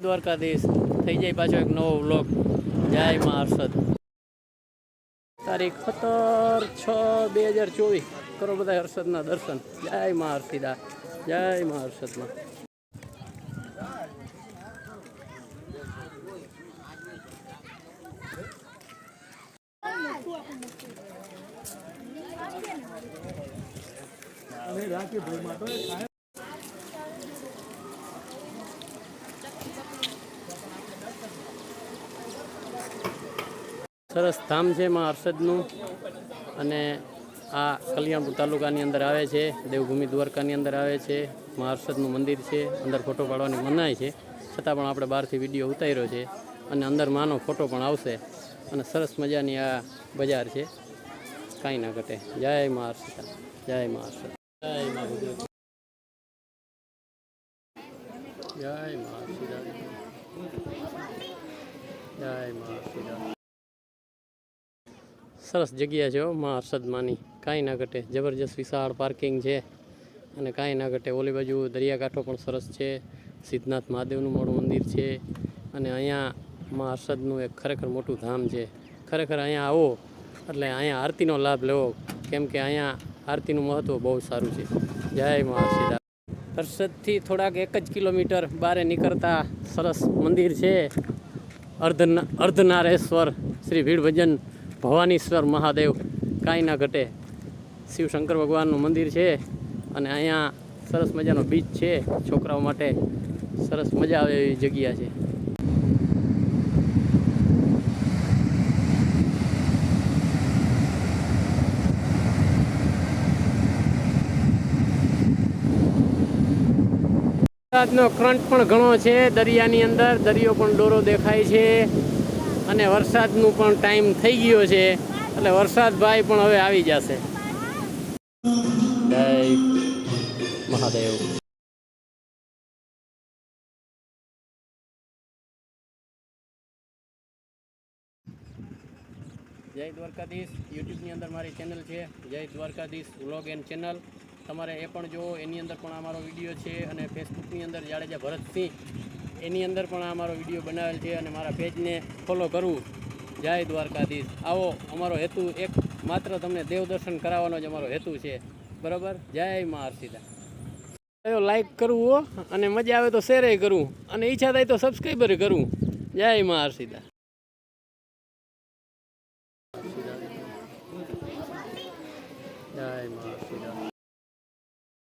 દ્વારકાધીશ. થઈ જાય પાછો એક નવો વ્લોગ જય મા તારીખ સત્તર છ બે હજાર ચોવીસ. કરો બધા હર્ષદના દર્શન. જય મા હર્ષિદા. જય મા હર્ષદમાં. સરસ ધામ છે માં હર્ષદનું અને આ કલ્યાણપુર તાલુકાની અંદર આવે છે, દેવભૂમિ દ્વારકાની અંદર આવે છે, માં હર્ષદનું મંદિર છે, અંદર ફોટો પાડવાની મનાય છે. છતાં પણ આપણે બહારથી વીડિયો ઉતાર્યો છે અને અંદર માનો ફોટો પણ આવશે. અને સરસ મજાની આ બજાર છે. કાંઈ ના ઘટે. જય મા હર્ષિતા જય મા હર્ષદ જય મા જય મા જય મા સરસ જગ્યા છે માં હર્ષદમાંની. કાંઈ ના ઘટે. જબરજસ્ત વિશાળ પાર્કિંગ છે અને કાંઈ ના ઘટે. ઓલી બાજુ દરિયાકાંઠો પણ સરસ છે. સિદ્ધનાથ મહાદેવનું મોડું મંદિર છે અને અહીંયા મા હર્ષદનું એક ખરેખર મોટું ધામ છે. ખરેખર અહીંયા આવો એટલે અહીંયા આરતીનો લાભ લેવો કેમ કે અહીંયા આરતીનું મહત્ત્વ બહુ સારું છે. જય મા હર્ષિદા હર્ષદથી થોડાક એક જ કિલોમીટર બારે નીકળતા સરસ મંદિર છે. અર્ધ અર્ધનારેશ્વર. શ્રી ભીડ ભવાનીશ્વર મહાદેવ કાંઈ ના ઘટે. શિવશંકર ભગવાનનું મંદિર છે અને અહીંયા સરસ મજાનો બીચ છે. છોકરાઓ માટે સરસ મજા આવે એવી જગ્યા છે. વરસાદનો કરંટ પણ ઘણો છે. દરિયાની અંદર દરિયો પણ ડોરો દેખાય છે. અને વરસાદનું પણ ટાઈમ થઈ ગયો છે. એટલે વરસાદ ભાઈ પણ હવે આવી જશે. જય મહાદેવ. જય દ્વારકાધીશ. યુટ્યુબની અંદર મારી ચેનલ છે. જય દ્વારકાધીશ વ્લોગ એન્ડ ચેનલ તમારે એ પણ જુઓ એની અંદર પણ અમારો વીડિયો છે અને ફેસબુકની અંદર જાડેજા ભરતસિંહ એની અંદર પણ આ મારો વીડિયો બનાવેલ છે અને મારા પેજને ફોલો કરવું. જય દ્વારકાધીશ. આવો, અમારો હેતુ એક માત્ર તમને દેવદર્શન કરાવવાનો જ અમારો હેતુ છે. બરાબર? જય મા હર્ષિદા કયો લાઈક કરવું હો, અને મજા આવે તો શેરે કરવું અને ઈચ્છા થાય તો સબસ્ક્રાઈબર કરું. જય મા હર્ષિદા જય મા